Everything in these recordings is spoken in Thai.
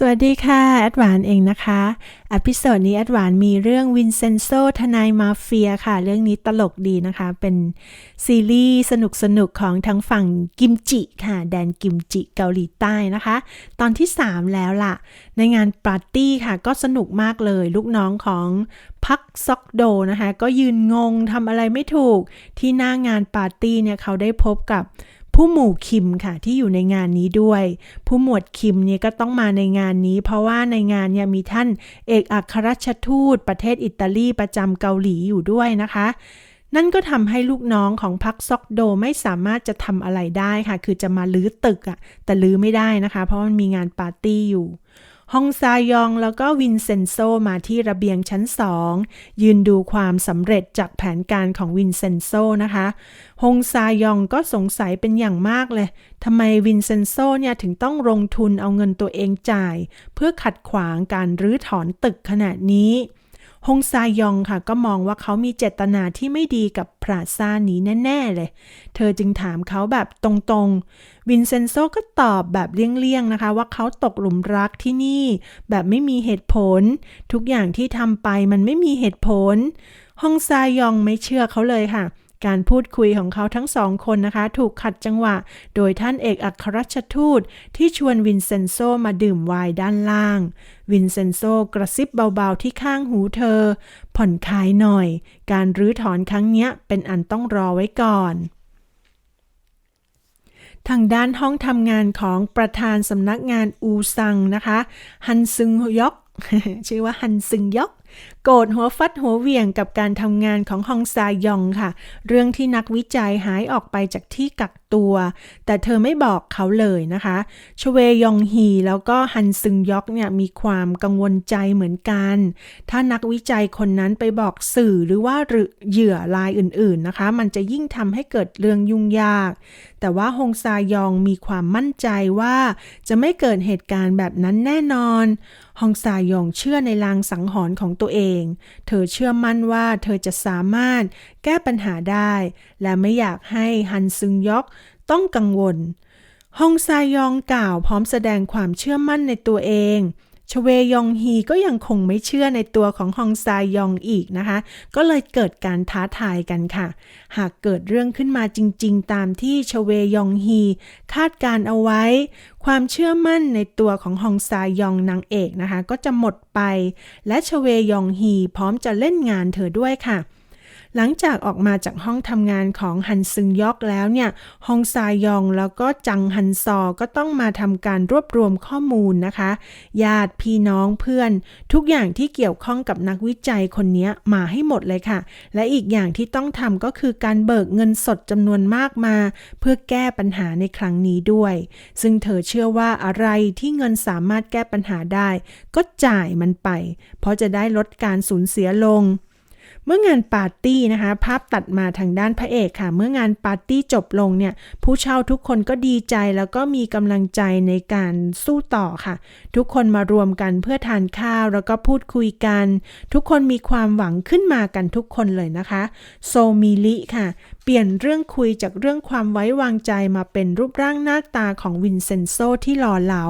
สวัสดีค่ะ แอดวานเองนะคะอพิโซดนี้แอดวานมีเรื่องวินเซนโซทนายมาเฟียค่ะ เรื่องนี้ตลกดีนะคะ เป็นซีรีส์สนุกสนุกๆของทั้งฝั่งกิมจิค่ะ แดนกิมจิเกาหลีใต้นะคะ ตอนที่ 3 แล้วล่ะ ในงานปาร์ตี้ค่ะ ก็สนุกมากเลย ลูกน้องของพักซอกโดนะคะ ก็ยืนงงทำอะไรไม่ถูก ที่หน้างานปาร์ตี้เนี่ยเขาได้พบกับ ผู้หมู่คิมค่ะที่อยู่ในงานนี้ด้วย ผู้หมวดคิมเนี่ยก็ต้องมาในงานนี้ เพราะว่าในงานเนี่ยมีท่านเอกอัครราชทูต ประเทศอิตาลีประจำเกาหลีอยู่ด้วยนะคะนั่นก็ทำให้ลูกน้องของพักซอกโดไม่สามารถจะทำอะไรได้ค่ะ คือจะมาลื้อตึกอะแต่ลื้อไม่ได้นะคะ เพราะมันมีงานปาร์ตี้อยู่ ฮองซายองแล้วก็วินเซนโซมาที่ระเบียงชั้นสองยืนดูความสำเร็จจากแผนการของวินเซนโซนะคะฮงซายองก็สงสัยเป็นอย่างมากเลยทำไมวินเซนโซเนี่ยถึงต้องลงทุนเอาเงินตัวเองจ่าย เพื่อขัดขวางการรื้อถอนตึกขนาดนี้ ฮงซายองค่ะ ก็มองว่าเขามีเจตนาที่ไม่ดีกับพระซานี้แน่ ๆ เลย เธอจึงถามเขาแบบตรงๆ วินเซนโซก็ตอบแบบเลี่ยง ๆ นะคะ ว่าเขาตกหลุมรักที่นี่ แบบไม่มีเหตุผล ทุกอย่างที่ทำไปมันไม่มีเหตุผลฮองซายองไม่เชื่อเขาเลยค่ะ การพูดคุยของเขาทั้งสองคนนะคะ ถูกขัดจังหวะ โดยท่านเอกอัครราชทูต ที่ชวนวินเซนโซมาดื่มไวน์ด้านล่าง วินเซนโซกระซิบเบาๆที่ข้างหูเธอ ผ่อนคลายหน่อย การรื้อถอนครั้งเนี้ยเป็นอันต้องรอไว้ก่อนทางด้านห้องทำงานของประธานสำนักงานอูซังนะคะ ฮันซึงยอก ชื่อว่าฮันซึงยอกโกรธหัวฟัดหัวเวียงกับการทำงานของฮองซายองค่ะ เรื่องที่นักวิจัยหายออกไปจากที่กักตัว แต่เธอไม่บอกเขาเลยนะคะชเวยองฮีแล้วก็ฮันซึงยอกเนี่ยมีความกังวลใจเหมือนกัน ถ้านักวิจัยคนนั้นไปบอกสื่อหรือว่าเหยื่อรายอื่นๆนะคะ มันจะยิ่งทำให้เกิดเรื่องยุ่งยาก แต่ว่าฮงซายองมีความมั่นใจว่า จะไม่เกิดเหตุการณ์แบบนั้นแน่นอนฮองซายองเชื่อในลางสังหรณ์ของตัวเอง เธอเชื่อมั่นว่าเธอจะสามารถแก้ปัญหาได้ และไม่อยากให้ฮันซึงยอกต้องกังวล ฮงซายองกล่าวพร้อมแสดงความเชื่อมั่นในตัวเอง ชเวยองฮีก็ยังคงไม่เชื่อในตัวของฮองซายองอีกนะคะ ก็เลยเกิดการท้าทายกันค่ะ หากเกิดเรื่องขึ้นมาจริง ๆ ตามที่ชเวยองฮีคาดการเอาไว้ ความเชื่อมั่นในตัวของฮองซายองนางเอกนะคะ ก็จะหมดไป และชเวยองฮีพร้อมจะเล่นงานเธอด้วยค่ะ หลังจากออกมาจากห้องทำงานของฮันซึงยอกแล้วเนี่ยฮองซายองแล้วก็จังฮันซอก็ต้องมาทำการรวบรวมข้อมูลนะคะ ญาติพี่น้องเพื่อน ทุกอย่างที่เกี่ยวข้องกับนักวิจัยคนนี้มาให้หมดเลยค่ะ และอีกอย่างที่ต้องทำก็คือการเบิกเงินสดจำนวนมากมา เพื่อแก้ปัญหาในครั้งนี้ด้วย ซึ่งเธอเชื่อว่าอะไรที่เงินสามารถแก้ปัญหาได้ ก็จ่ายมันไป เพราะจะได้ลดการสูญเสียลง เมื่องานปาร์ตี้นะคะ ภาพตัดมาทางด้านพระเอกค่ะ เมื่องานปาร์ตี้จบลงเนี่ย ผู้เช่าทุกคนก็ดีใจแล้วก็มีกำลังใจในการสู้ต่อค่ะ ทุกคนมารวมกันเพื่อทานข้าวแล้วก็พูดคุยกัน ทุกคนมีความหวังขึ้นมากันทุกคนเลยนะคะ โซมิลิค่ะ เปลี่ยนเรื่องคุยจากเรื่องความไว้วางใจมาเป็นรูปร่างหน้าตาของวินเซนโซที่หล่อเหลา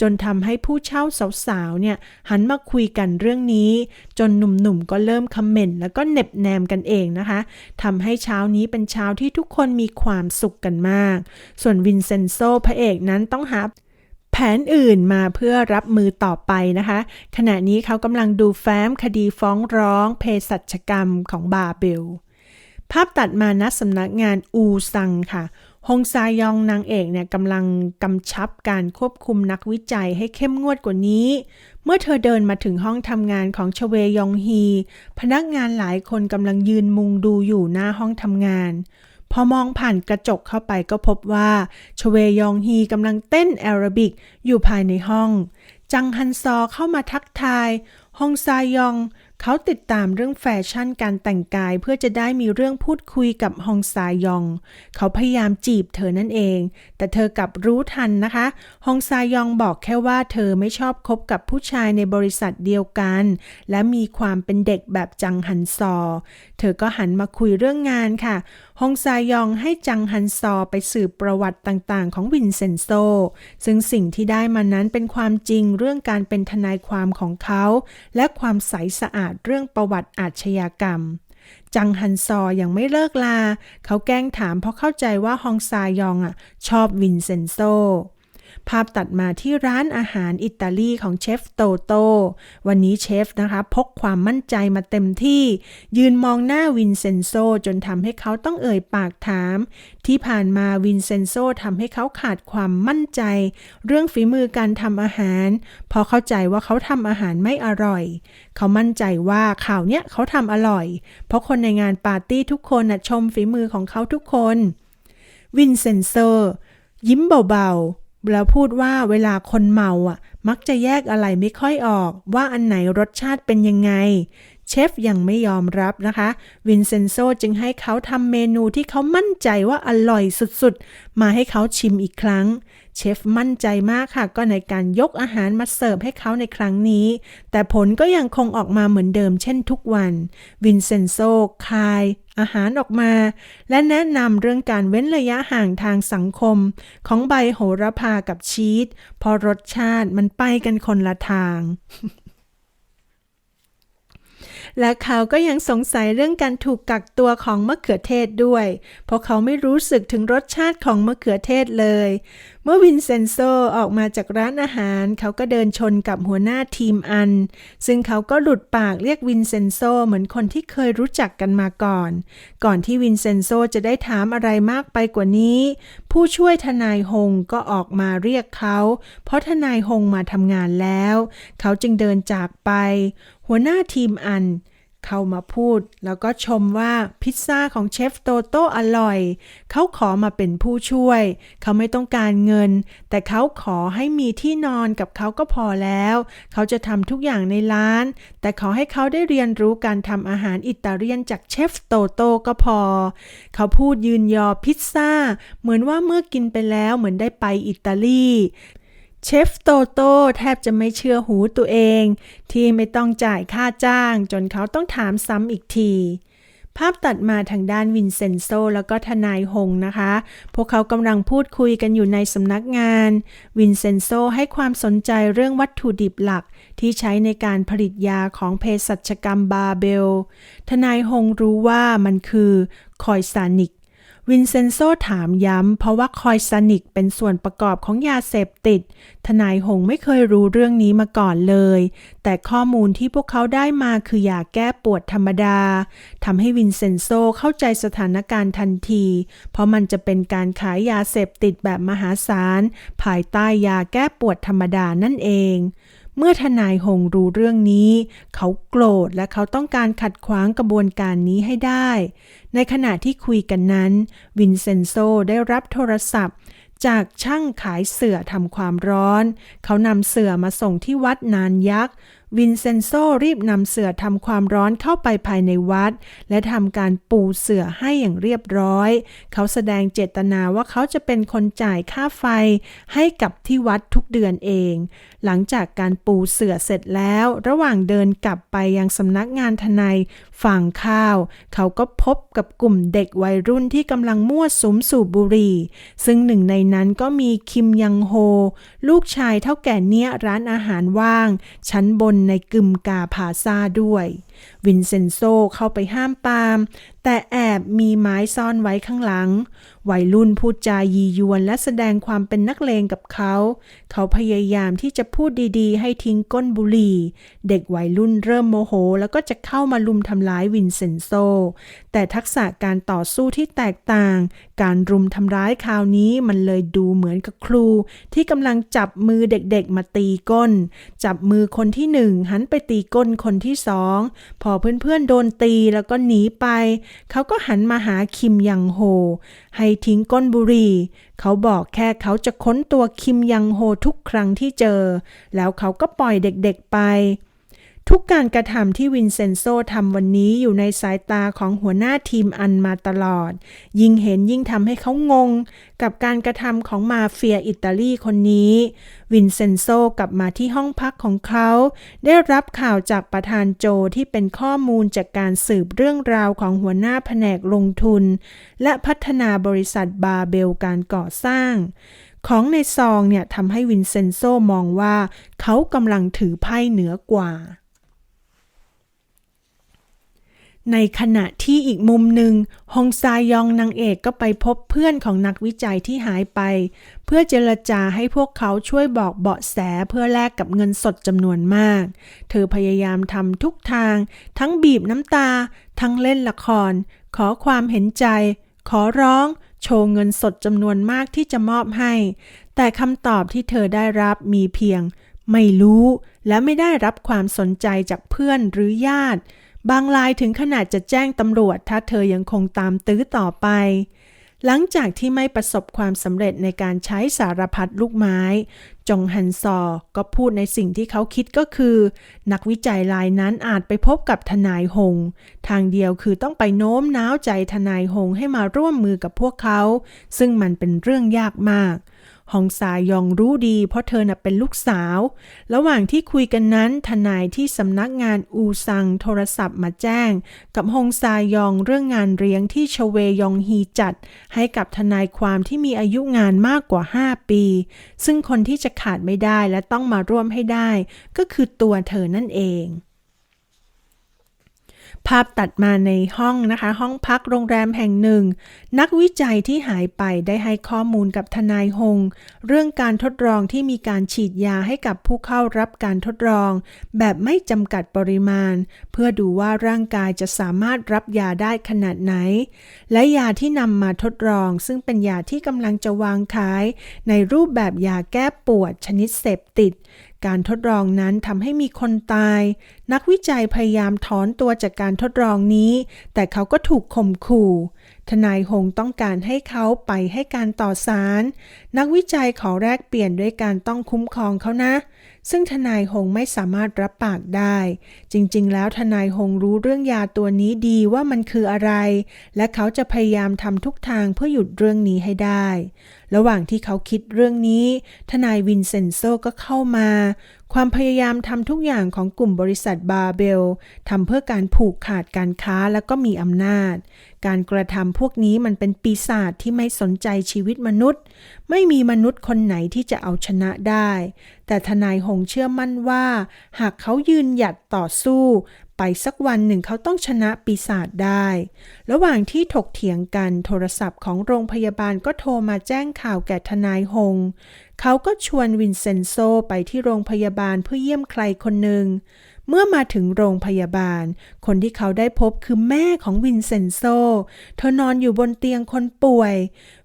จนทำให้ผู้เช่าสาวๆเนี่ยหันมาคุยกันเรื่องนี้ จนหนุ่มๆก็เริ่มคอมเมนต์แล้วก็เหน็บแนมกันเองนะคะทำให้เช้านี้เป็นเช้าที่ทุกคนมีความสุขกันมาก ส่วนวินเซนโซพระเอกนั้นต้องหาแผนอื่นมาเพื่อรับมือต่อไปนะคะ ขณะนี้เขากำลังดูแฟ้มคดีฟ้องร้องเภสัชกรรมของบาเบล ภาพตัดมาณสำนักงานอูซังค่ะ ฮงซายองนางเอกเนี่ยกำลังกำชับการควบคุมนักวิจัยให้เข้มงวดกว่านี้ เมื่อเธอเดินมาถึงห้องทำงานของชเวยองฮี พนักงานหลายคนกำลังยืนมุงดูอยู่หน้าห้องทำงาน พอมองผ่านกระจกเข้าไปก็พบว่าชเวยองฮีกำลังเต้นแอโรบิกอยู่ภายในห้อง จังฮันซอเข้ามาทักทายฮงซายองเขาติดตามเรื่องแฟชั่นการแต่งกายเพื่อจะได้มีเรื่องพูดคุยกับฮองซายอง เขาพยายามจีบเธอนั่นเอง แต่เธอกลับรู้ทันนะคะ ฮองซายองบอกแค่ว่าเธอไม่ชอบคบกับผู้ชายในบริษัทเดียวกัน และมีความเป็นเด็กแบบจังหันซอ เธอก็หันมาคุยเรื่องงานค่ะฮองซายองให้จังฮันซอไปสืบประวัติต่างๆ ของวินเซนโซ ซึ่งสิ่งที่ได้มานั้นเป็นความจริงเรื่องการเป็นทนายความของเขา และความใสสะอาดเรื่องประวัติอาชญากรรมจังฮันซอยังไม่เลิกลา เขาแกล้งถามเพราะเข้าใจว่าฮองซายองอะ ชอบวินเซนโซ ภาพตัดมาที่ร้านอาหารอิตาลีของเชฟโตโต วันนี้เชฟนะคะ พกความมั่นใจมาเต็มที่ ยืนมองหน้าวินเซนโซจนทำให้เขาต้องเอ่ยปากถาม ที่ผ่านมาวินเซนโซทำให้เขาขาดความมั่นใจ เรื่องฝีมือการทำอาหาร พอเข้าใจว่าเขาทำอาหารไม่อร่อย เขามั่นใจว่าข่าวเนี้ยเขาทำอร่อย เพราะคนในงานปาร์ตี้ทุกคนชมฝีมือของเขาทุกคน วินเซนโซยิ้มเบาๆ แล้วพูดว่าเวลาคนเมาอะ มักจะแยกอะไรไม่ค่อยออก ว่าอันไหนรสชาติเป็นยังไง เชฟยังไม่ยอมรับนะคะ วินเซนโซจึงให้เขาทำเมนูที่เขามั่นใจว่าอร่อยสุดๆ มาให้เขาชิมอีกครั้ง เชฟมั่นใจมากค่ะ ก็ในการยกอาหารมาเสิร์ฟให้เขาในครั้งนี้ แต่ผลก็ยังคงออกมาเหมือนเดิมเช่นทุกวัน วินเซนโซคายอาหารออกมา และแนะนำเรื่องการเว้นระยะห่างทางสังคม ของใบโหระพากับชีสพอรสชาติมันไปกันคนละทาง และเขาก็ยังสงสัยเรื่องการถูกกักตัวของมะเขือเทศด้วย เพราะเขาไม่รู้สึกถึงรสชาติของมะเขือเทศเลย เมื่อวินเซนโซออกมาจากร้านอาหาร เขาก็เดินชนกับหัวหน้าทีมอัน ซึ่งเขาก็หลุดปากเรียกวินเซนโซเหมือนคนที่เคยรู้จักกันมาก่อน ก่อนที่วินเซนโซจะได้ถามอะไรมากไปกว่านี้ ผู้ช่วยทนายฮงก็ออกมาเรียกเขา เพราะทนายฮงมาทำงานแล้ว เขาจึงเดินจากไป หัวหน้าทีมอัน เข้ามาพูดแล้วก็ชมว่าพิซซ่าของเชฟโตโต้อร่อย เขาขอมาเป็นผู้ช่วย เขาไม่ต้องการเงิน แต่เขาขอให้มีที่นอนกับเขาก็พอแล้ว เขาจะทำทุกอย่างในร้าน แต่ขอให้เขาได้เรียนรู้การทำอาหารอิตาเลียนจากเชฟโตโต้ก็พอ เขาพูดยืนยอพิซซ่า เหมือนว่าเมื่อกินไปแล้วเหมือนได้ไปอิตาลี เชฟโตโต้แทบจะไม่เชื่อหูตัวเอง ที่ไม่ต้องจ่ายค่าจ้าง จนเขาต้องถามซ้ำอีกที ภาพตัดมาทางด้านวินเซนโซแล้วก็ทนายฮงนะคะ พวกเขากำลังพูดคุยกันอยู่ในสำนักงาน วินเซนโซให้ความสนใจเรื่องวัตถุดิบหลัก ที่ใช้ในการผลิตยาของเภสัชกรรมบาเบล ทนายฮงรู้ว่ามันคือคอยซานิก วินเซนโซถามย้ำ เพราะว่าคอยซานิกเป็นส่วนประกอบของยาเสพติด ทนายหงไม่เคยรู้เรื่องนี้มาก่อนเลย แต่ข้อมูลที่พวกเขาได้มาคือยาแก้ปวดธรรมดาทำให้วินเซนโซเข้าใจสถานการณ์ทันที เพราะมันจะเป็นการขายยาเสพติดแบบมหาศาล ภายใต้ยาแก้ปวดธรรมดานั่นเอง เมื่อทนายหงรู้เรื่องนี้ เขาโกรธและเขาต้องการขัดขวางกระบวนการนี้ให้ได้ ในขณะที่คุยกันนั้น วินเซนโซได้รับโทรศัพท์ จากช่างขายเสื่อทำความร้อน เขานำเสื่อมาส่งที่วัดนานยักษ์ วินเซนโซรีบนำเสื่อทำความร้อนเข้าไปภายในวัด และทำการปูเสื่อให้อย่างเรียบร้อย เขาแสดงเจตนาว่าเขาจะเป็นคนจ่ายค่าไฟให้กับที่วัดทุกเดือนเอง หลังจากการปูเสื่อเสร็จแล้ว ระหว่างเดินกลับไปยังสำนักงานทนายฝั่งข้าว เขาก็พบกับกลุ่มเด็กวัยรุ่นที่กำลังมั่วสุมสูบบุหรี่ ซึ่งหนึ่งในนั้นก็มีคิมยังโฮ ลูกชายเท่าแก่เนี้ยร้านอาหารว่าง ชั้นบนในกึมกาพาซาด้วย วินเซนโซเข้าไปห้ามปาม แต่แอบมีไม้ซ่อนไว้ข้างหลัง วัยรุ่นพูดจายียวนและแสดงความเป็นนักเลงกับเขา เขาพยายามที่จะพูดดีๆ ให้ทิ้งก้นบุหรี่ เด็กวัยรุ่นเริ่มโมโห แล้วก็จะเข้ามาลุมทำร้ายวินเซนโซ แต่ทักษะการต่อสู้ที่แตกต่าง การรุมทำร้ายคราวนี้มันเลยดูเหมือนกับครู ที่กำลังจับมือเด็กๆ มาตีก้น จับมือคนที่หนึ่งหันไปตีก้นคนที่สอง พอเพื่อนๆโดนตีแล้วก็หนีไปเขาก็หันมาหาคิมยังโฮ ให้ทิ้งก้นบุหรี่ เขาบอกแค่เขาจะค้นตัวคิมยังโฮทุกครั้งที่เจอ แล้วเขาก็ปล่อยเด็กๆไป ทุกการกระทำที่วินเซนโซทำวันนี้อยู่ในสายตาของหัวหน้าทีมอันมาตลอด ยิ่งเห็นยิ่งทำให้เขางง กับการกระทำของมาเฟียอิตาลีคนนี้ วินเซนโซกลับมาที่ห้องพักของเขา ได้รับข่าวจากประธานโจที่เป็นข้อมูลจากการสืบเรื่องราวของหัวหน้าแผนกลงทุน และพัฒนาบริษัทบาเบลการก่อสร้างของในซองเนี่ยทำให้วินเซนโซมองว่าเขากำลังถือไพ่เหนือกว่า ในขณะที่อีกมุมหนึ่งฮงซายองนางเอกก็ไปพบเพื่อนของนักวิจัยที่หายไป เพื่อเจรจาให้พวกเขาช่วยบอกเบาะแสเพื่อแลกกับเงินสดจำนวนมาก เธอพยายามทำทุกทาง ทั้งบีบน้ำตา ทั้งเล่นละคร ขอความเห็นใจ ขอร้อง โชว์เงินสดจำนวนมากที่จะมอบให้ แต่คำตอบที่เธอได้รับมีเพียง ไม่รู้และไม่ได้รับความสนใจจากเพื่อนหรือญาติ บางรายถึงขนาดจะแจ้งตำรวจ ถ้าเธอยังคงตามตื้อต่อไป หลังจากที่ไม่ประสบความสำเร็จในการใช้สารพัดลูกไม้ จงฮันซอ ก็พูดในสิ่งที่เขาคิดก็คือ นักวิจัยรายนั้นอาจไปพบกับทนายหง ทางเดียวคือต้องไปโน้มน้าวใจทนายหงให้มาร่วมมือกับพวกเขา ซึ่งมันเป็นเรื่องยากมาก ฮองซายองรู้ดีเพราะเธอน่ะเป็นลูกสาว ระหว่างที่คุยกันนั้น ทนายที่สำนักงานอูซังโทรศัพท์มาแจ้ง กับฮองซายองเรื่องงานเลี้ยงที่ชเวยองฮีจัด ให้กับทนายความที่มีอายุงานมากกว่า 5 ปี ซึ่งคนที่จะขาดไม่ได้และต้องมาร่วมให้ได้ ก็คือตัวเธอนั่นเอง ภาพตัดมาในห้องนะคะ ห้องพักโรงแรมแห่งหนึ่ง นักวิจัยที่หายไปได้ให้ข้อมูลกับทนายหง เรื่องการทดลองที่มีการฉีดยาให้กับผู้เข้ารับการทดลอง แบบไม่จำกัดปริมาณ เพื่อดูว่าร่างกายจะสามารถรับยาได้ขนาดไหน และยาที่นำมาทดลอง ซึ่งเป็นยาที่กำลังจะวางขาย ในรูปแบบยาแก้ปวดชนิดเสพติด การทดลองนั้นทำให้มีคนตาย นักวิจัยพยายามถอนตัวจากการทดลองนี้ แต่เขาก็ถูกข่มขู่ ทนายหงต้องการให้เขาไปให้การต่อศาล นักวิจัยขอแลกเปลี่ยนด้วยการต้องคุ้มครองเขานะ ซึ่งทนายหงไม่สามารถรับปากได้ จริงๆ แล้วทนายหงรู้เรื่องยาตัวนี้ดีว่ามันคืออะไร และเขาจะพยายามทำทุกทางเพื่อหยุดเรื่องนี้ให้ได้ ระหว่างที่เขาคิดเรื่องนี้ ทนายวินเซนโซก็เข้ามา ความพยายามทำทุกอย่างของกลุ่มบริษัทบาเบลทำเพื่อการผูกขาดการค้าและก็มีอำนาจ การกระทำพวกนี้มันเป็นปีศาจที่ไม่สนใจชีวิตมนุษย์ ไม่มีมนุษย์คนไหนที่จะเอาชนะได้ แต่ทนายหงเชื่อมั่นว่า หากเขายืนหยัดต่อสู้ ไปสักวันหนึ่งเขาต้องชนะปีศาจได้ ระหว่างที่ถกเถียงกันโทรศัพท์ของโรงพยาบาลก็โทรมาแจ้งข่าวแก่ทนายหงเขาก็ชวนวินเซนโซไปที่โรงพยาบาลเพื่อเยี่ยมใครคนหนึ่ง เมื่อมาถึงโรงพยาบาล คนที่เขาได้พบคือแม่ของวินเซนโซ เธอนอนอยู่บนเตียงคนป่วย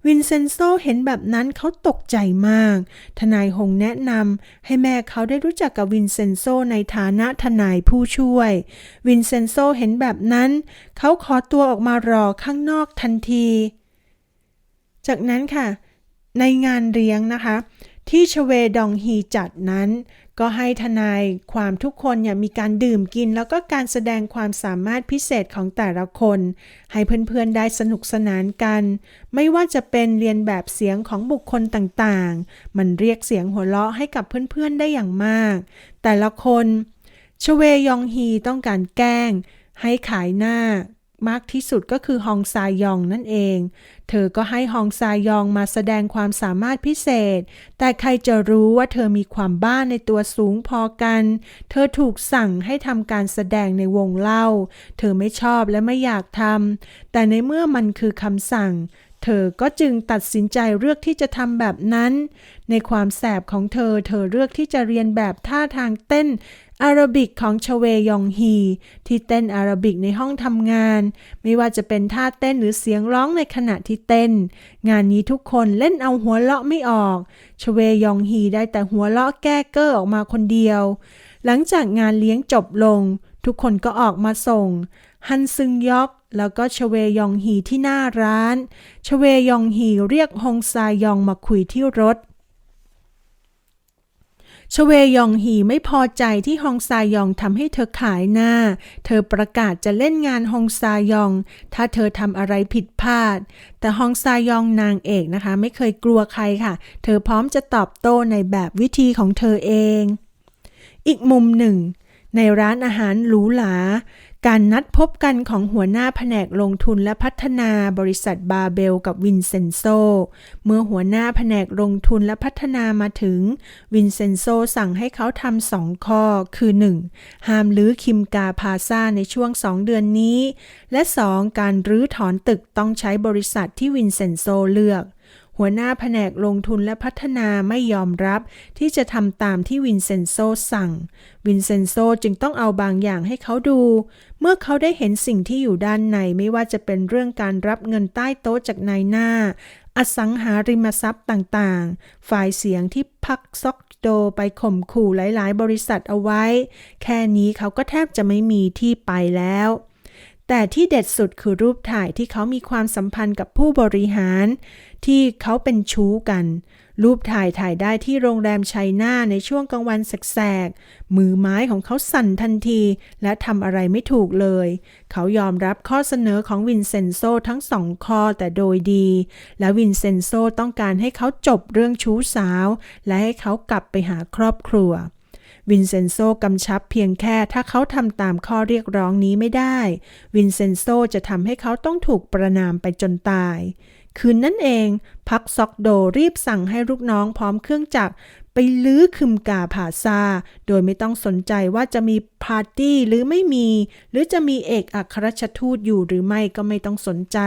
วินเซนโซเห็นแบบนั้นเขาตกใจมาก ทนายหงแนะนำให้แม่เขาได้รู้จักกับวินเซนโซในฐานะทนายผู้ช่วย วินเซนโซเห็นแบบนั้น เขาขอตัวออกมารอข้างนอกทันที จากนั้นค่ะ ในงานเลี้ยงนะคะ ที่ชเวดองฮีจัดนั้น ก็ให้ทนายความทุกคนเนี่ยมีการดื่มกิน แล้วก็การแสดงความสามารถพิเศษของแต่ละคน ให้เพื่อนๆได้สนุกสนานกัน ไม่ว่าจะเป็นเรียนแบบเสียงของบุคคลต่างๆ มันเรียกเสียงหัวเราะให้กับเพื่อนๆได้อย่างมาก แต่ละคนชเวยองฮีต้องการแกล้ง ให้ขายหน้า มากที่สุดก็คือฮองซายองนั่นเอง เธอก็ให้ฮองซายองมาแสดงความสามารถพิเศษ แต่ใครจะรู้ว่าเธอมีความบ้าในตัวสูงพอกัน เธอถูกสั่งให้ทำการแสดงในวงเล่า เธอไม่ชอบและไม่อยากทำ แต่ในเมื่อมันคือคำสั่ง เธอก็จึงตัดสินใจเลือกที่จะทำแบบนั้น ในความแสบของเธอ เธอเลือกที่จะเรียนแบบท่าทางเต้น อาราบิกของชเวยองฮี ที่เต้นอาราบิกในห้องทำงาน ไม่ว่าจะเป็นท่าเต้นหรือเสียงร้องในขณะที่เต้น งานนี้ทุกคนเล่นเอาหัวเราะไม่ออกชเวยองฮีได้แต่หัวเราะแก้เก้อออกมาคนเดียว หลังจากงานเลี้ยงจบลง ทุกคนก็ออกมาส่ง ฮันซึงยอกแล้วก็ชเวยองฮีที่หน้าร้าน ชเวยองฮีเรียกฮงซายองมาคุยที่รถ ชเวยองฮีไม่พอใจที่ฮองซายองทำให้เธอขายหน้า เธอประกาศจะเล่นงานฮองซายอง ถ้าเธอทำอะไรผิดพลาด แต่ฮองซายองนางเอกนะคะ ไม่เคยกลัวใครค่ะ เธอพร้อมจะตอบโต้ในแบบวิธีของเธอเอง อีกมุมหนึ่ง ในร้านอาหารหรูหรา การนัดพบกันของหัวหน้าแผนกลงทุนและพัฒนาบริษัทบาเบลกับวินเซนโซ เมื่อหัวหน้าแผนกลงทุนและพัฒนามาถึง วินเซนโซสั่งให้เขาทำสองข้อ คือ 1. ห้ามรื้อคิมกาพาซาในช่วง 2 เดือนนี้ และ 2. การรื้อถอนตึกต้องใช้บริษัทที่วินเซนโซเลือก หัวหน้าแผนกลงทุนและพัฒนาไม่ยอมรับที่จะทำตามที่วินเซนโซสั่ง วินเซนโซจึงต้องเอาบางอย่างให้เขาดู เมื่อเขาได้เห็นสิ่งที่อยู่ด้านในไม่ว่าจะเป็นเรื่องการรับเงินใต้โต๊ะจากนายหน้า อสังหาริมทรัพย์ต่างๆ ฝ่ายเสียงที่พักซอกโดไปข่มขู่หลาย ๆ บริษัทเอาไว้ แค่นี้เขาก็แทบจะไม่มีที่ไปแล้ว แต่ที่เด็ดสุดคือรูปถ่ายที่เขามีความสัมพันธ์กับผู้บริหาร ที่เขาเป็นชู้กัน รูปถ่ายถ่ายได้ที่โรงแรมชัยนาในช่วงกลางวันแสกๆมือไม้ของเขาสั่นทันที และทำอะไรไม่ถูกเลย เขายอมรับข้อเสนอของวินเซนโซทั้งสองข้อแต่โดยดี และวินเซนโซต้องการให้เขาจบเรื่องชู้สาว และให้เขากลับไปหาครอบครัว วินเซนโซกำชับเพียงแค่ถ้าเขาทำตามข้อเรียกร้องนี้ไม่ได้ วินเซนโซจะทำให้เขาต้องถูกประนามไปจนตาย คืนนั้นเอง พักซอกโดรีบสั่งให้ลูกน้องพร้อมเครื่องจักรไปลื้อคึมกาผาซา โดยไม่ต้องสนใจว่าจะมีปาร์ตี้หรือไม่มี หรือจะมีเอกอัครราชทูตอยู่หรือไม่ก็ไม่ต้องสนใจ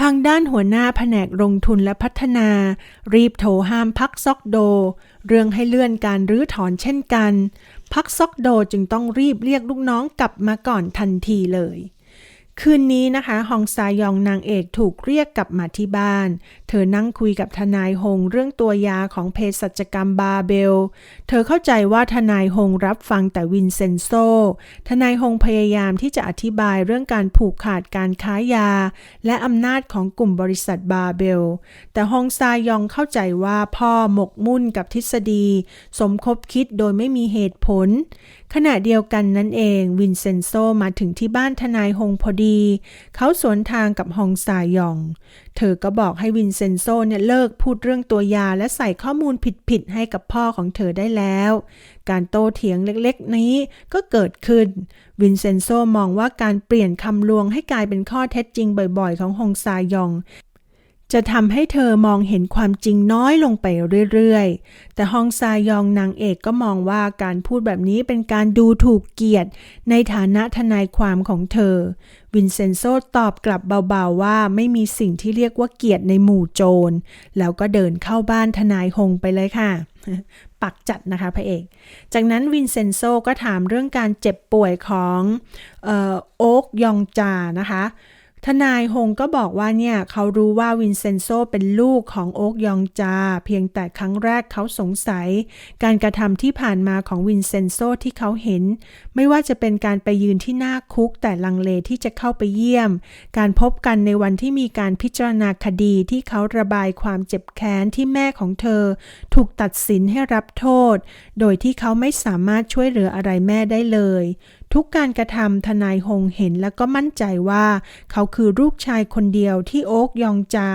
ทางด้านหัวหน้าแผนกลงทุนและพัฒนา รีบโทรห้ามพักซอกโด เรื่องให้เลื่อนการรื้อถอนเช่นกัน พักซอกโดจึงต้องรีบเรียกลูกน้องกลับมาก่อนทันทีเลย คืนนี้นะคะ ฮองซายองนางเอกถูกเรียกกลับมาที่บ้าน เธอนั่งคุยกับทนายฮงเรื่องตัวยาของเภสัชกรรมบาเบล เธอเข้าใจว่าทนายฮงรับฟังแต่วินเซนโซ ทนายฮงพยายามที่จะอธิบายเรื่องการผูกขาดการค้ายา และอำนาจของกลุ่มบริษัทบาเบล แต่ฮองซายองเข้าใจว่าพ่อหมกมุ่นกับทฤษฎี สมคบคิดโดยไม่มีเหตุผล ขณะเดียวกันนั่นเองวินเซนโซมาถึงที่บ้านทนายฮงพอดี เขาสวนทางกับฮองซายอง เธอก็บอกให้วินเซนโซเนี่ยเลิกพูดเรื่องตัวยาและใส่ข้อมูลผิดๆให้กับพ่อของเธอได้แล้ว การโต้เถียงเล็กๆนี้ก็เกิดขึ้น วินเซนโซมองว่าการเปลี่ยนคำลวงให้กลายเป็นข้อเท็จจริงบ่อยๆ ของฮงซายอง จะทำให้เธอมองเห็นความจริงน้อยลงไปเรื่อยๆ แต่ฮองซายองนางเอกก็มองว่าการพูดแบบนี้เป็นการดูถูกเกียรติ ในฐานะทนายความของเธอ วินเซนโซตอบกลับเบาๆว่าไม่มีสิ่งที่เรียกว่าเกียรติในหมู่โจร แล้วก็เดินเข้าบ้านทนายฮงไปเลยค่ะปักจัดนะคะพระเอก จากนั้นวินเซนโซก็ถามเรื่องการเจ็บป่วยของออโอ๊กยองจานะคะ ทนายฮงก็บอกว่าเนี่ยเขารู้ว่าวินเซนโซเป็นลูกของโอ๊กยองจา เพียงแต่ครั้งแรกเขาสงสัย การกระทำที่ผ่านมาของวินเซนโซที่เขาเห็น ไม่ว่าจะเป็นการไปยืนที่หน้าคุกแต่ลังเลที่จะเข้าไปเยี่ยม การพบกันในวันที่มีการพิจารณาคดีที่เขาระบายความเจ็บแค้นที่แม่ของเธอ ถูกตัดสินให้รับโทษ โดยที่เขาไม่สามารถช่วยเหลืออะไรแม่ได้เลย ทุกการกระทำทนายฮงเห็นแล้วก็มั่นใจว่า เขาคือลูกชายคนเดียวที่โอ๊กยองจา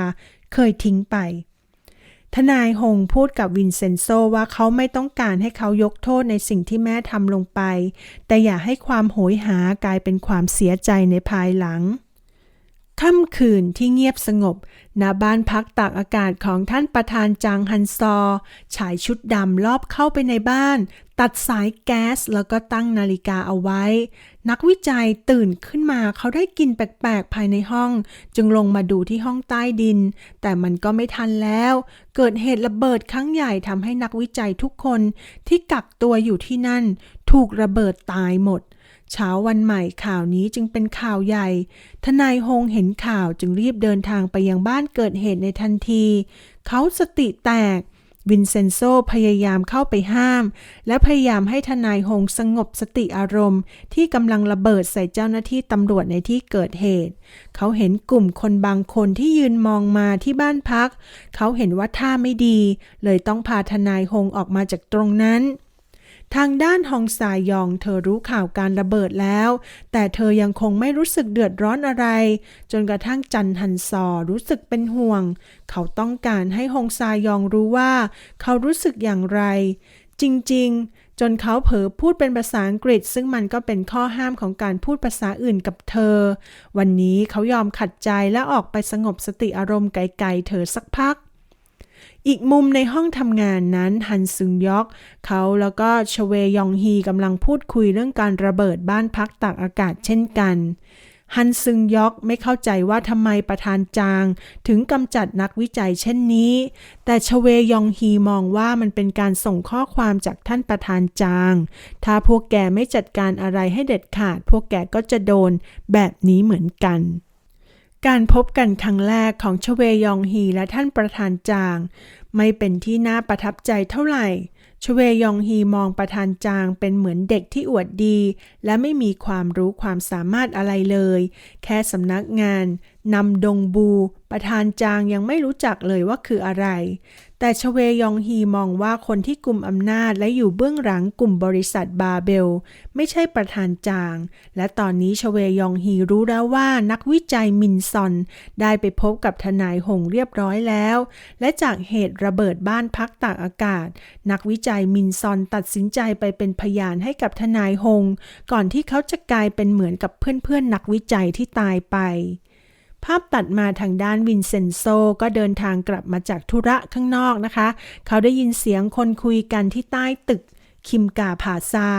เคยทิ้งไป ทนายฮงพูดกับวินเซนโซว่าเขาไม่ต้องการให้เขายกโทษในสิ่งที่แม่ทำลงไป แต่อย่าให้ความโหยหากลายเป็นความเสียใจในภายหลังค่ำคืนที่เงียบสงบ ณบ้านพักตากอากาศของท่านประธานจางฮันซอฉายชุดดำลอบเข้าไปในบ้าน ตัดสายแก๊สแล้วก็ตั้งนาฬิกาเอาไว้ นักวิจัยตื่นขึ้นมาเขาได้กลินแปลกๆ ภายในห้อง จึงลงมาดูที่ห้องใต้ดิน แต่มันก็ไม่ทันแล้ว เกิดเหตุระเบิดครั้งใหญ่ทำให้นักวิจัยทุกคนที่กักตัวอยู่ที่นั่น ถูกระเบิดตายหมดเเช้าวันใหม่ข่าวนี้จึงเป็นข่าวใหญ่ ทนายฮงเห็นข่าวจึงรีบเดินทางไปยังบ้านเกิดเหตุในทันที เขาสติแตก วินเซนโซพยายามเข้าไปห้าม และพยายามให้ทนายฮงสงบสติอารมณ์ ที่กำลังระเบิดใส่เจ้าหน้าที่ตำรวจในที่เกิดเหตุ เขาเห็นกลุ่มคนบางคนที่ยืนมองมาที่บ้านพัก เขาเห็นว่าท่าไม่ดี เลยต้องพาทนายฮงออกมาจากตรงนั้น ทางด้านฮองซายองเธอรู้ข่าวการระเบิดแล้ว แต่เธอยังคงไม่รู้สึกเดือดร้อนอะไร จนกระทั่งจันฮันซอรู้สึกเป็นห่วง เขาต้องการให้ฮองซายองรู้ว่า เขารู้สึกอย่างไร จริง ๆ จนเขาเผลอพูดเป็นภาษาอังกฤษ ซึ่งมันก็เป็นข้อห้ามของการพูดภาษาอื่นกับเธอ วันนี้เขายอมขัดใจและออกไปสงบสติอารมณ์ไกลๆเธอสักพัก อีกมุมในห้องทำงานนั้นฮันซึงยอกเขาแล้วก็ชเวยองฮีกำลังพูดคุยเรื่องการระเบิดบ้านพักตากอากาศเช่นกันฮันซึงยอกไม่เข้าใจว่าทำไมประธานจาง ถึงกำจัดนักวิจัยเช่นนี้ แต่ชเวยองฮีมองว่ามันเป็นการส่งข้อความจากท่านประธานจาง ถ้าพวกแกไม่จัดการอะไรให้เด็ดขาด พวกแกก็จะโดนแบบนี้เหมือนกัน การพบกันครั้งแรกของชเวยองฮีและท่านประธานจาง ไม่เป็นที่น่าประทับใจเท่าไหร่ชเวยองฮีมองประธานจางเป็นเหมือนเด็กที่อวดดี และไม่มีความรู้ความสามารถอะไรเลย แค่สำนักงาน นำดงบู ประธานจางยังไม่รู้จักเลยว่าคืออะไร แต่ชเวยองฮีมองว่าคนที่กลุ่มอำนาจและอยู่เบื้องหลังกลุ่มบริษัทบาเบล ไม่ใช่ประธานจาง และตอนนี้ชเวยองฮีรู้แล้วว่านักวิจัยมินซอน ได้ไปพบกับทนายหงเรียบร้อยแล้ว และจากเหตุระเบิดบ้านพักตากอากาศ นักวิจัยมินซอนตัดสินใจไปเป็นพยานให้กับทนายหง ก่อนที่เขาจะกลายเป็นเหมือนกับเพื่อนๆนักวิจัยที่ตายไป ภาพตัดมาทางด้านวินเซนโซก็เดินทางกลับมาจากธุระข้างนอกนะคะ เขาได้ยินเสียงคนคุยกันที่ใต้ตึกคิมกาผาซา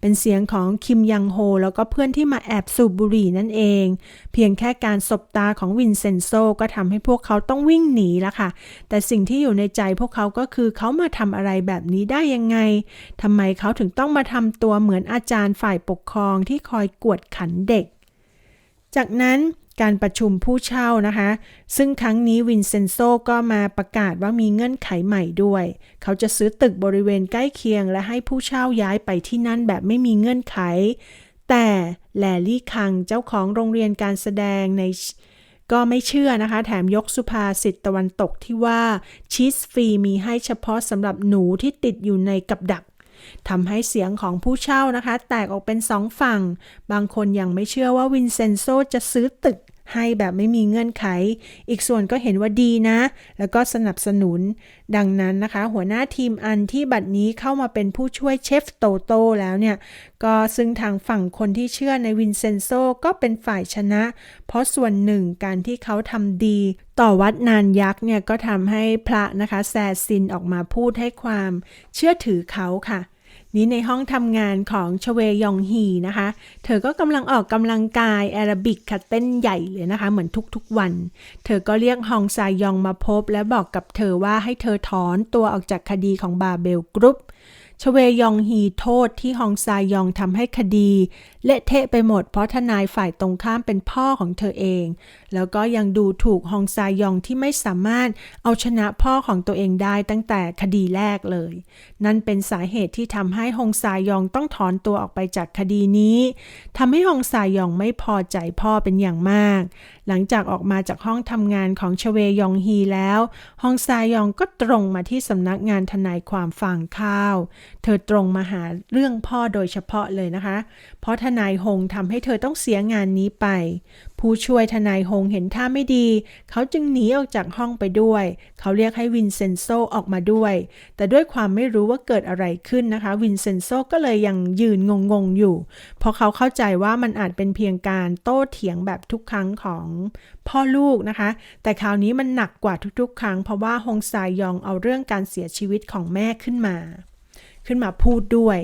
เป็นเสียงของคิมยังโฮ แล้วก็เพื่อนที่มาแอบสูบบุหรี่นั่นเอง เพียงแค่การสบตาของวินเซนโซก็ทำให้พวกเขาต้องวิ่งหนีละค่ะ แต่สิ่งที่อยู่ในใจพวกเขาก็คือเขามาทำอะไรแบบนี้ได้ยังไงทำไมเขาถึงต้องมาทำตัวเหมือนอาจารย์ฝ่ายปกครองที่คอยกวดขันเด็ก จากนั้นการประชุมผู้เช่านะคะ ซึ่งครั้งนี้วินเซนโซก็มาประกาศว่ามีเงื่อนไขใหม่ด้วย เขาจะซื้อตึกบริเวณใกล้เคียง และให้ผู้เช่าย้ายไปที่นั่นแบบไม่มีเงื่อนไข แต่แลลี่คังเจ้าของโรงเรียนการแสดงในก็ไม่เชื่อนะคะ แถมยกสุภาษิตตะวันตกที่ว่าชีสฟรีมีให้เฉพาะสำหรับหนูที่ติดอยู่ในกับดัก ทำให้เสียงของผู้เช่านะคะ แตกออกเป็นสองฝั่ง บางคนยังไม่เชื่อว่าวินเซนโซจะซื้อตึกให้แบบไม่มีเงื่อนไข อีกส่วนก็เห็นว่าดีนะ แล้วก็สนับสนุน ดังนั้นนะคะ หัวหน้าทีมอันที่บัดนี้เข้ามาเป็นผู้ช่วยเชฟโตโต้แล้วเนี่ย ก็ซึ่งทางฝั่งคนที่เชื่อในวินเซนโซก็เป็นฝ่ายชนะ เพราะส่วนหนึ่งการที่เขาทำดี ต่อวัดนานยักษ์เนี่ยก็ทำให้พระนะคะแซซินออกมาพูดให้ความ เชื่อถือเขาค่ะ นี้ในห้องทำงานของชเวยองฮีนะคะ เธอก็กำลังออกกำลังกายแอโรบิกค่ะเต้นใหญ่เลยนะคะ เหมือนทุกๆวัน เธอก็เรียกฮองซายองมาพบ และบอกกับเธอว่าให้เธอถอนตัวออกจากคดีของบาเบลกรุ๊ปชเวยองฮีโทษที่ฮองซายองทำให้คดี เละเทะไปหมดเพราะทนายฝ่ายตรงข้ามเป็นพ่อของเธอเอง แล้วก็ยังดูถูกฮองซายองที่ไม่สามารถเอาชนะพ่อของตัวเองได้ตั้งแต่คดีแรกเลย นั่นเป็นสาเหตุที่ทำให้ฮองซายองต้องถอนตัวออกไปจากคดีนี้ทำให้ฮองซายองไม่พอใจพ่อเป็นอย่างมาก หลังจากออกมาจากห้องทำงานของชเวยองฮีแล้วฮองซายองก็ตรงมาที่สำนักงานทนายความฝั่งข้าว เธอตรงมาหาเรื่องพ่อโดยเฉพาะเลยนะคะ เพราะทนายฮงทำให้เธอต้องเสียงานนี้ไป ผู้ช่วยทนายฮงเห็นท่าไม่ดี เขาจึงหนีออกจากห้องไปด้วย เขาเรียกให้วินเซนโซออกมาด้วย แต่ด้วยความไม่รู้ว่าเกิดอะไรขึ้นนะคะ วินเซนโซก็เลยยังยืนงงๆอยู่ เพราะเขาเข้าใจว่ามันอาจเป็นเพียงการโต้เถียงแบบทุกครั้งของพ่อลูกนะคะ แต่คราวนี้มันหนักกว่าทุกๆ ครั้ง เพราะว่าฮงซายองเอาเรื่องการเสียชีวิตของแม่ขึ้นมา ขึ้นมาพูดด้วย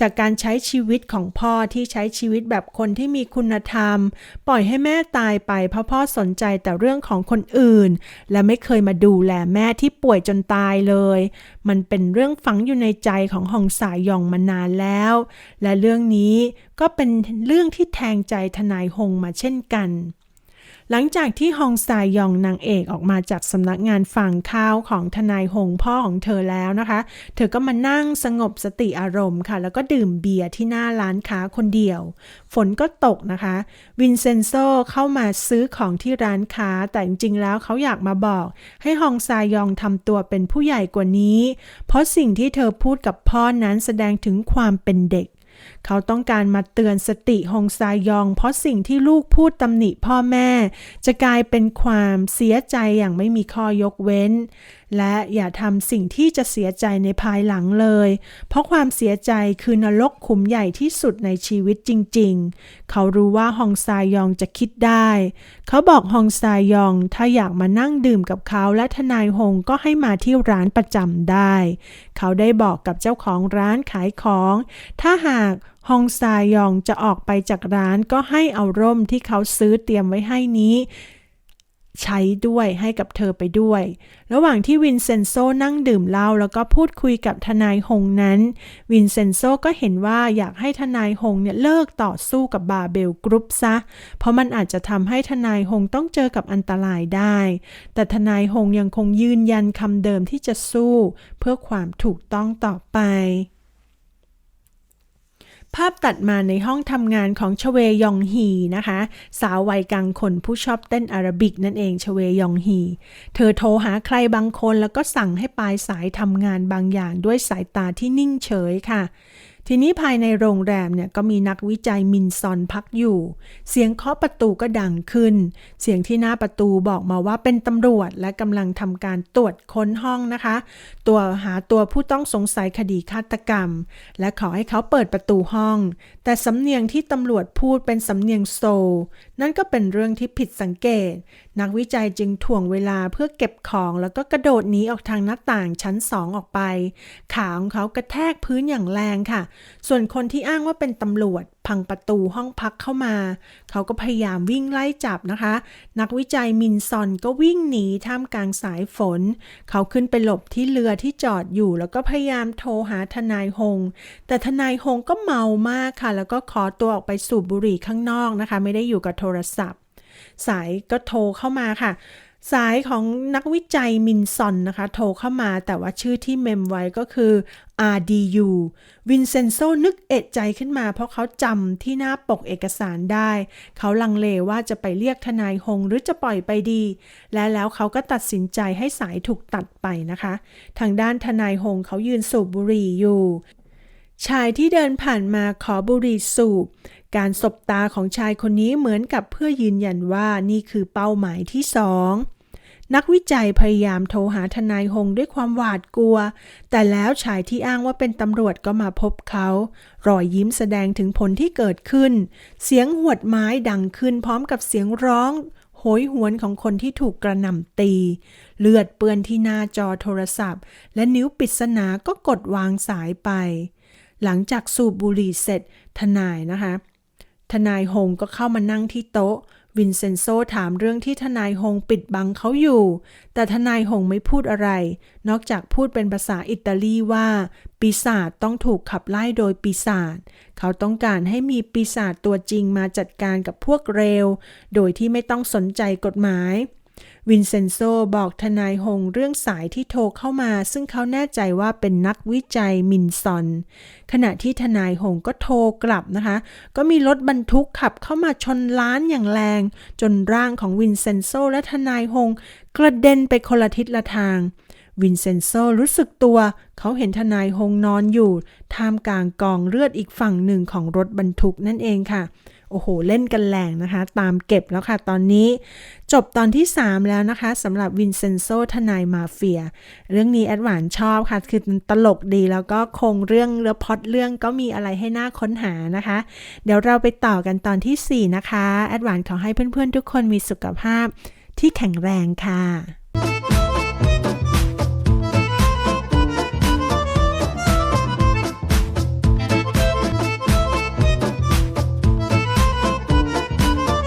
จากการใช้ชีวิตของพ่อที่ใช้ชีวิตแบบคนที่มีคุณธรรม ปล่อยให้แม่ตายไปเพราะพ่อสนใจแต่เรื่องของคนอื่น และไม่เคยมาดูแลแม่ที่ป่วยจนตายเลย มันเป็นเรื่องฝังอยู่ในใจของฮองสายองมานานแล้ว และเรื่องนี้ก็เป็นเรื่องที่แทงใจทนายฮงมาเช่นกัน หลังจากที่ฮองซายองนางเอกออกมาจากสำนักงานฝั่งข้าวของทนายหงพ่อของเธอแล้วนะคะ เธอก็มานั่งสงบสติอารมณ์ค่ะ แล้วก็ดื่มเบียร์ที่หน้าร้านค้าคนเดียว ฝนก็ตกนะคะ วินเซนโซเข้ามาซื้อของที่ร้านค้า แต่จริงๆแล้วเขาอยากมาบอก ให้ฮองซายองทำตัวเป็นผู้ใหญ่กว่านี้ เพราะสิ่งที่เธอพูดกับพ่อนั้นแสดงถึงความเป็นเด็ก เขาต้องการมาเตือนสติฮงซายอง เพราะสิ่งที่ลูกพูดตำหนิพ่อแม่ จะกลายเป็นความเสียใจอย่างไม่มีข้อยกเว้น และอย่าทำสิ่งที่จะเสียใจในภายหลังเลย เพราะความเสียใจคือนรกขุมใหญ่ที่สุดในชีวิตจริง ๆ เขารู้ว่าฮองซายองจะคิดได้ เขาบอกฮองซายองถ้าอยากมานั่งดื่มกับเขาและทนายฮงก็ให้มาที่ร้านประจำได้ เขาได้บอกกับเจ้าของร้านขายของ ถ้าหากฮองซายองจะออกไปจากร้านก็ให้เอาร่มที่เขาซื้อเตรียมไว้ให้นี้ ใช้ด้วยให้กับเธอไปด้วย ระหว่างที่วินเซนโซนั่งดื่มเหล้าแล้วก็พูดคุยกับทนายหงนั้น วินเซนโซก็เห็นว่าอยากให้ทนายหงเนี่ยเลิกต่อสู้กับบาเบลกรุ๊ปซะ เพราะมันอาจจะทำให้ทนายหงต้องเจอกับอันตรายได้ แต่ทนายหงยังคงยืนยันคำเดิมที่จะสู้ เพื่อความถูกต้องต่อไป ภาพตัดมาในห้องทำงานของชเวยองฮีนะคะ สาววัยกลางคนผู้ชอบเต้นอาราบิกนั่นเองชเวยองฮี เธอโทรหาใครบางคนแล้วก็สั่งให้ปลายสายทำงานบางอย่างด้วยสายตาที่นิ่งเฉยค่ะ ทีนี้ภายในโรงแรมเนี่ยก็มีนักวิจัยมินซอนพักอยู่ เสียงเคาะประตูก็ดังขึ้น เสียงที่หน้าประตูบอกมาว่าเป็นตำรวจและกำลังทำการตรวจค้นห้องนะคะ ตัวหาตัวผู้ต้องสงสัยคดีฆาตกรรม และขอให้เขาเปิดประตูห้อง แต่สำเนียงที่ตำรวจพูดเป็นสำเนียงโซลนั่นก็เป็นเรื่องที่ผิดสังเกต นักวิจัยจึงถ่วงเวลาเพื่อเก็บของแล้วก็กระโดดหนีออกทางหน้าต่างชั้นสองออกไป ขาของเขากระแทกพื้นอย่างแรงค่ะส่วนคนที่อ้างว่าเป็นตำรวจ พังประตูห้องพักเข้ามา เขาก็พยายามวิ่งไล่จับนะคะ นักวิจัยมินซอนก็วิ่งหนีท่ามกลางสายฝน เขาขึ้นไปหลบที่เรือที่จอดอยู่ แล้วก็พยายามโทรหาทนายหงแต่ทนายหงก็เมามากค่ะ แล้วก็ขอตัวออกไปสูบบุหรี่ข้างนอกนะคะ ไม่ได้อยู่กับโทรศัพท์ สายก็โทรเข้ามาค่ะ สายของนักวิจัยมินซอนนะคะ โทรเข้ามาแต่ว่าชื่อที่เมมไว้ก็คือ RDU วินเซนโซนึกเอะใจขึ้นมา เพราะเขาจำที่หน้าปกเอกสารได้ เขาลังเลว่าจะไปเรียกทนายหงหรือจะปล่อยไปดี และแล้วเขาก็ตัดสินใจให้สายถูกตัดไปนะคะ ทางด้านทนายหงเขายืนสูบบุหรี่อยู่ ชายที่เดินผ่านมาขอบุหรี่สูบการสบตาของชายคนนี้เหมือนกับเพื่อยืนยันว่านี่คือเป้าหมายที่สอง นักวิจัยพยายามโทรหาทนายหงด้วยความหวาดกลัว แต่แล้วชายที่อ้างว่าเป็นตำรวจก็มาพบเขา รอยยิ้มแสดงถึงผลที่เกิดขึ้น เสียงหวดไม้ดังขึ้นพร้อมกับเสียงร้องโหยหวนของคนที่ถูกกระหน่ำตี เลือดเปื้อนที่หน้าจอโทรศัพท์ และนิ้วปริศนาก็กดวางสายไป หลังจากสูบบุหรี่เสร็จทนายนะคะ ทนายฮงก็เข้ามานั่งที่โต๊ะ วินเซนโซถามเรื่องที่ทนายฮงปิดบังเขาอยู่ แต่ทนายฮงไม่พูดอะไร นอกจากพูดเป็นภาษาอิตาลีว่า ปีศาจต้องถูกขับไล่โดยปีศาจ เขาต้องการให้มีปีศาจตัวจริงมาจัดการกับพวกเรว โดยที่ไม่ต้องสนใจกฎหมาย วินเซนโซบอกทนายหงเรื่องสายที่โทรเข้ามา ซึ่งเขาแน่ใจว่าเป็นนักวิจัยมินซอน ขณะที่ทนายหงก็โทรกลับนะคะ ก็มีรถบรรทุกขับเข้ามาชนล้านอย่างแรง จนร่างของวินเซนโซและทนายหงกระเด็นไปคนละทิศละทางวินเซนโซรู้สึกตัว เขาเห็นทนายหงนอนอยู่ ท่ามกลางกองเลือดอีกฝั่งหนึ่งของรถบรรทุกนั่นเองค่ะ โอ้โห เล่นกันแรงนะคะ ตามเก็บแล้วค่ะตอนนี้ จบตอนที่ 3 แล้วนะคะสำหรับวินเซนโซทนายมาเฟีย เรื่องนี้แอดวานชอบค่ะ คือตลกดีแล้วก็คงเรื่องแล้วพอดเรื่องก็มีอะไรให้น่าค้นหานะคะ เดี๋ยวเราไปต่อกันตอนทีสี่4 นะคะ แอดวานขอให้เพื่อนๆทุกคนมีสุขภาพที่แข็งแรงค่ะ